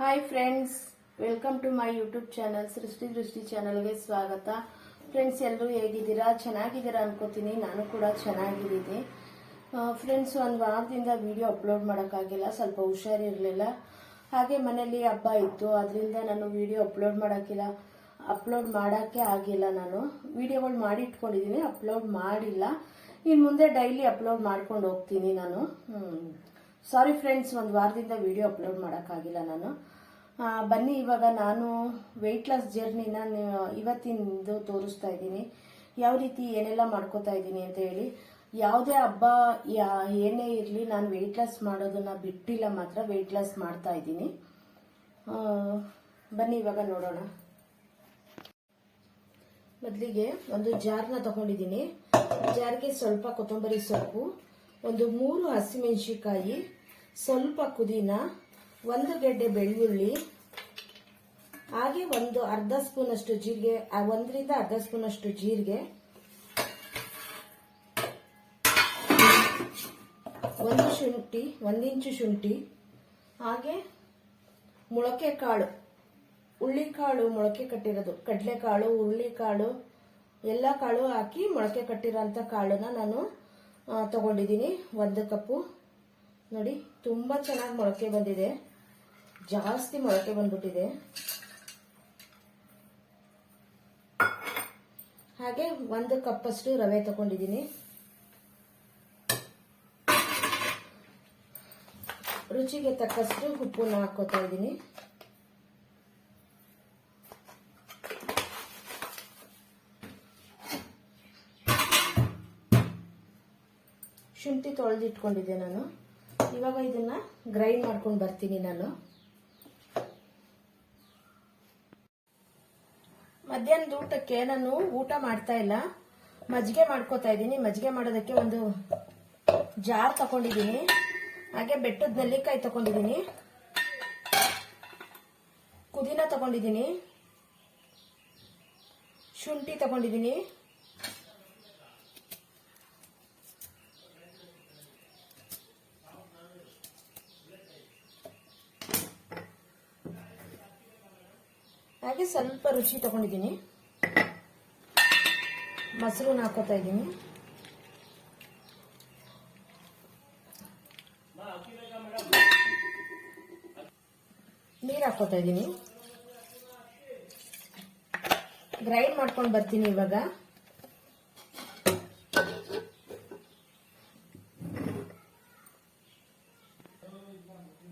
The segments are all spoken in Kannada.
Hi friends welcome to my YouTube channel Srishti Drishti ಚಾನಲ್ಗೆ ಸ್ವಾಗತ. ಫ್ರೆಂಡ್ಸ್ ಎಲ್ಲರೂ ಹೇಗಿದ್ದೀರಾ? ಚೆನ್ನಾಗಿದ್ದೀರಾ ಅನ್ಕೋತೀನಿ. ನಾನು ಕೂಡ ಚೆನ್ನಾಗಿದ್ದೀನಿ. ಫ್ರೆಂಡ್ಸ್ ಒಂದು ವಾರದಿಂದ ವಿಡಿಯೋ ಅಪ್ಲೋಡ್ ಮಾಡೋಕ್ಕಾಗಿಲ್ಲ. ಸ್ವಲ್ಪ ಹುಷಾರಿರಲಿಲ್ಲ ಹಾಗೆ ಮನೇಲಿ ಹಬ್ಬ ಇತ್ತು. ಅದರಿಂದ ನಾನು ವಿಡಿಯೋ ಅಪ್ಲೋಡ್ ಮಾಡೋಕ್ಕಿಲ್ಲ. ಅಪ್ಲೋಡ್ ಮಾಡೋಕ್ಕೆ ಆಗಿಲ್ಲ ನಾನು. ವಿಡಿಯೋಗಳು ಮಾಡಿ ಇಟ್ಕೊಂಡಿದ್ದೀನಿ ಅಪ್ಲೋಡ್ ಮಾಡಿಲ್ಲ. ಇನ್ನು ಮುಂದೆ ಡೈಲಿ ಅಪ್ಲೋಡ್ ಮಾಡ್ಕೊಂಡು ಹೋಗ್ತೀನಿ ನಾನು. ಸಾರಿ ಫ್ರೆಂಡ್ಸ್ ಒಂದು ವಾರದಿಂದ ವಿಡಿಯೋ ಅಪ್ಲೋಡ್ ಮಾಡೋಕ್ಕಾಗಿಲ್ಲ ನಾನು. ಬನ್ನಿ, ಇವಾಗ ನಾನು ವೆಯ್ಟ್ ಲಾಸ್ ಜರ್ನಿನ ಇವತ್ತಿಂದು ತೋರಿಸ್ತಾ ಇದ್ದೀನಿ. ಯಾವ ರೀತಿ ಏನೆಲ್ಲ ಮಾಡ್ಕೋತಾ ಇದ್ದೀನಿ ಅಂತ ಹೇಳಿ. ಯಾವುದೇ ಹಬ್ಬ, ಯಾ, ಏನೇ ಇರಲಿ, ನಾನು ವೆಯ್ಟ್ ಲಾಸ್ ಮಾಡೋದನ್ನ ಬಿಟ್ಟಿಲ್ಲ ಮಾತ್ರ ವೆಯ್ಟ್ ಲಾಸ್ ಮಾಡ್ತಾ ಇದ್ದೀನಿ. ಬನ್ನಿ, ಇವಾಗ ನೋಡೋಣ. ಮೊದಲಿಗೆ ಒಂದು ಜಾರ್ನ ತಗೊಂಡಿದ್ದೀನಿ. ಜಾರ್ಗೆ ಸ್ವಲ್ಪ ಕೊತ್ತಂಬರಿ ಸೊಪ್ಪು, ಒಂದು ಮೂರು ಹಸಿಮೆಣಸಿಕಾಯಿ ಸ್ವಲ್ಪ ಪುದೀನ, ಒಂದು ಗೆಡ್ಡೆ ಬೆಳ್ಳುಳ್ಳಿ, ಹಾಗೆ ಒಂದು ಅರ್ಧ ಸ್ಪೂನ್ ಅಷ್ಟು ಜೀರಿಗೆ ಒಂದರಿಂದ ಅರ್ಧ ಸ್ಪೂನ್ ಅಷ್ಟು ಜೀರಿಗೆ, ಒಂದು ಶುಂಠಿ, ಒಂದು ಇಂಚು ಶುಂಠಿ, ಹಾಗೆ ಮೊಳಕೆ ಕಾಳು ಹುಳ್ಳಿಕಾಳು ಮೊಳಕೆ ಕಟ್ಟಿರೋದು, ಕಡಲೆಕಾಳು ಹುರುಳಿಕಾಳು ಎಲ್ಲ ಕಾಳು ಹಾಕಿ ಮೊಳಕೆ ಕಟ್ಟಿರೋಂಥ ಕಾಳನ್ನ ನಾನು ತಗೊಂಡಿದ್ದೀನಿ ಒಂದು ಕಪ್ಪು. ನೋಡಿ, ತುಂಬ ಚೆನ್ನಾಗಿ ಮೊಳಕೆ ಬಂದಿದೆ. ಜಾಸ್ತಿ ಮೊಳಕೆ ಬಂದ್ಬಿಟ್ಟಿದೆ. ಹಾಗೆ ಒಂದು ಕಪ್ಪಷ್ಟು ರವೆ ತಗೊಂಡಿದ್ದೀನಿ. ರುಚಿಗೆ ತಕ್ಕಷ್ಟು ಉಪ್ಪನ್ನ ಹಾಕೋತಾ ಇದ್ದೀನಿ. ಶುಂಠಿ ತೊಳೆದಿಟ್ಕೊಂಡಿದ್ದೆ ನಾನು. ಇವಾಗ ಇದನ್ನ ಗ್ರೈಂಡ್ ಮಾಡ್ಕೊಂಡು ಬರ್ತೀನಿ ನಾನು. ಮಧ್ಯಾಹ್ನದ ಊಟಕ್ಕೆ ನಾನು ಊಟ ಮಾಡ್ತಾ ಇಲ್ಲ. ಮಜ್ಜಿಗೆ ಮಾಡ್ಕೋತಾ ಇದ್ದೀನಿ. ಮಜ್ಜಿಗೆ ಮಾಡೋದಕ್ಕೆ ಒಂದು ಜಾರ್ ತಗೊಂಡಿದ್ದೀನಿ. ಹಾಗೆ ಬೆಟ್ಟದ ನೆಲ್ಲಿಕಾಯಿ ತಗೊಂಡಿದ್ದೀನಿ. ಪುದೀನ ತಗೊಂಡಿದ್ದೀನಿ. ಶುಂಠಿ ತಗೊಂಡಿದ್ದೀನಿ. ಹಾಗೆ ಸ್ವಲ್ಪ ರುಚಿ ತಗೊಂಡಿದ್ದೀನಿ. ಮೊಸರನ್ನ ಹಾಕೋತಾ ಇದ್ದೀನಿ. ನೀರು ಹಾಕೋತಾ ಇದ್ದೀನಿ. ಗ್ರೈಂಡ್ ಮಾಡ್ಕೊಂಡು ಬರ್ತೀನಿ ಇವಾಗ.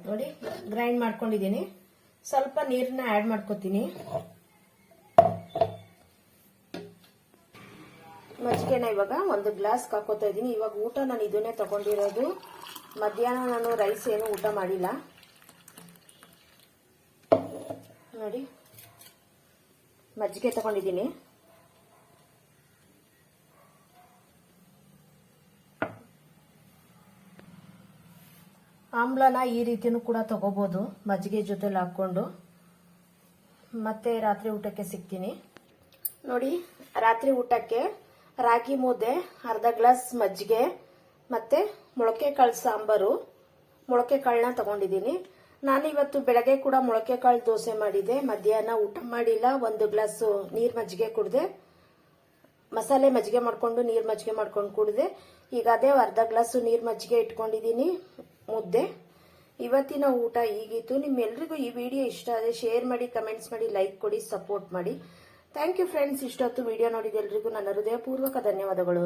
ನೋಡಿ, ಗ್ರೈಂಡ್ ಮಾಡ್ಕೊಂಡಿದ್ದೀನಿ. ಸ್ವಲ್ಪ ನೀರನ್ನ ಆ್ಯಡ್ ಮಾಡ್ಕೋತೀನಿ. ಮಜ್ಜಿಗೆನ ಇವಾಗ ಒಂದು ಗ್ಲಾಸ್ ಹಾಕೋತಾ ಇದ್ದೀನಿ. ಇವಾಗ ಊಟ ನಾನು ಇದನ್ನೇ ತಗೊಂಡಿರೋದು. ಮಧ್ಯಾಹ್ನ ನಾನು ರೈಸ್ ಏನು ಊಟ ಮಾಡಿಲ್ಲ. ನೋಡಿ. ಮಜ್ಜಿಗೆ ತಗೊಂಡಿದ್ದೀನಿ. ಆಮ್ಲನ ಈ ರೀತಿನೂ ಕೂಡ ತಗೋಬೋದು, ಮಜ್ಜಿಗೆ ಜೊತೆಲಿ ಹಾಕ್ಕೊಂಡು. ಮತ್ತೆ ರಾತ್ರಿ ಊಟಕ್ಕೆ ಸಿಗ್ತೀನಿ. ನೋಡಿ, ರಾತ್ರಿ ಊಟಕ್ಕೆ ರಾಗಿ ಮುದ್ದೆ, ಅರ್ಧ ಗ್ಲಾಸ್ ಮಜ್ಜಿಗೆ, ಮತ್ತೆ ಮೊಳಕೆ ಕಾಳು ಸಾಂಬಾರು ಮೊಳಕೆ ಕಾಳನ್ನ ತಗೊಂಡಿದ್ದೀನಿ. ನಾನು ಇವತ್ತು ಬೆಳಗ್ಗೆ ಕೂಡ ಮೊಳಕೆ ಕಾಳು ದೋಸೆ ಮಾಡಿದೆ. ಮಧ್ಯಾಹ್ನ ಊಟ ಮಾಡಿಲ್ಲ, ಒಂದು ಗ್ಲಾಸ್ ನೀರು ಮಜ್ಜಿಗೆ ಕುಡಿದೆ. ಮಸಾಲೆ ಮಜ್ಜಿಗೆ ಮಾಡ್ಕೊಂಡು ನೀರು ಮಜ್ಜಿಗೆ ಮಾಡ್ಕೊಂಡು ಕುಡಿದೆ. ಈಗ ಅದೇ ಅರ್ಧ ಗ್ಲಾಸು ನೀರು ಮಜ್ಜಿಗೆ ಇಟ್ಕೊಂಡಿದ್ದೀನಿ. ಮುದ್ದೆ. ಇವತ್ತಿನ ಊಟ ಹೀಗಿತ್ತು. ನಿಮ್ಮೆಲ್ರಿಗೂ ಈ ವಿಡಿಯೋ ಇಷ್ಟ ಆದರೆ ಶೇರ್ ಮಾಡಿ ಕಮೆಂಟ್ಸ್ ಮಾಡಿ ಲೈಕ್ ಕೊಡಿ ಸಪೋರ್ಟ್ ಮಾಡಿ. ಥ್ಯಾಂಕ್ ಯು ಫ್ರೆಂಡ್ಸ್ ಇಷ್ಟೊತ್ತು ವಿಡಿಯೋ ನೋಡಿದ ಎಲ್ರಿಗೂ ನನ್ನ ಹೃದಯಪೂರ್ವಕ ಧನ್ಯವಾದಗಳು.